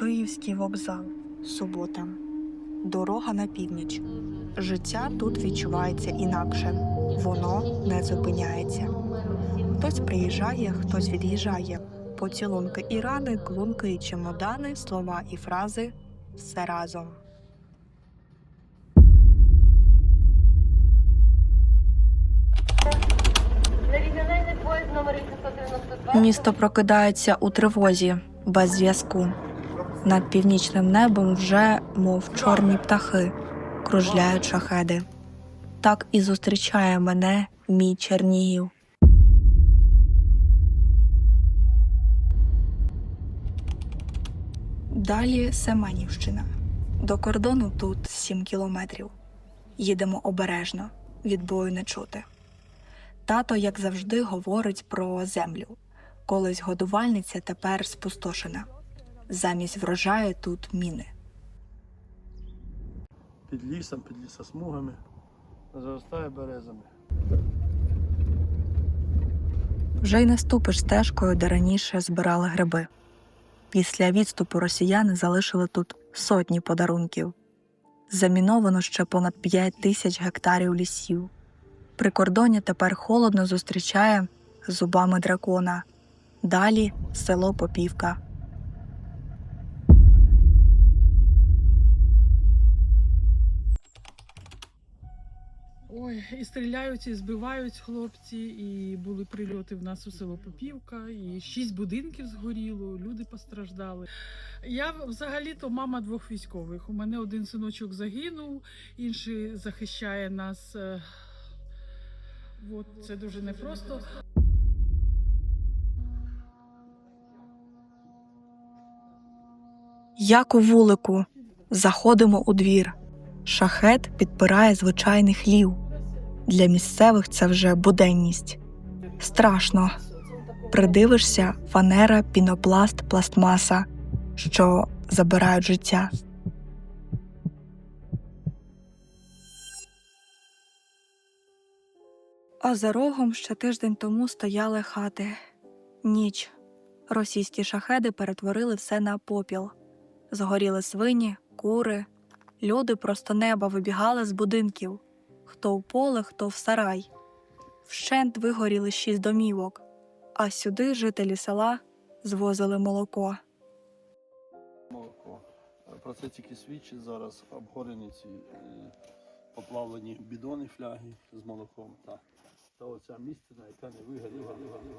Київський вокзал. Субота. Дорога на північ. Життя тут відчувається інакше. Воно не зупиняється. Хтось приїжджає, хтось від'їжджає. Поцілунки і рани, клунки і чемодани, слова і фрази все разом. Регіональний поїзд номер 892. Місто прокидається у тривозі без зв'язку. Над північним небом вже, мов чорні птахи, кружляють шахеди. Так і зустрічає мене мій Чернігів. Далі Семенівщина. До кордону тут 7 кілометрів. Їдемо обережно, від бою не чути. Тато, як завжди, говорить про землю. Колись годувальниця тепер спустошена. Замість врожаю тут міни. під лісом, під лісосмугами, заростає березами. Вже й не ступиш стежкою, де раніше збирали гриби. Після відступу росіяни залишили тут сотні подарунків. Заміновано ще понад 5 тисяч гектарів лісів. Прикордоння тепер холодно зустрічає зубами дракона. Далі село Попівка. Ой, і стріляють, і збивають хлопці, і були прильоти в нас у село Попівка, і шість будинків згоріло, люди постраждали. Я взагалі-то мама двох військових. У мене один синочок загинув, інший захищає нас. е, От, це дуже непросто. Як у вулику. Заходимо у двір. Шахет підпирає звичайний хлів. Для місцевих це вже буденність. Страшно. Придивишся фанера, пінопласт, пластмаса, що забирають життя. А за рогом ще тиждень тому стояли хати. Ніч. Російські шахеди перетворили все на попіл. Згоріли свині, кури. Люди просто неба вибігали з будинків хто в поле, хто в сарай. Вщент вигоріли шість домівок, а сюди жителі села звозили молоко. Молоко. Про це тільки свідчить зараз обгорені ці е, поплавлені бідони, фляги з молоком. Та, та оця місцина, яка не вигоріла. вигоріла.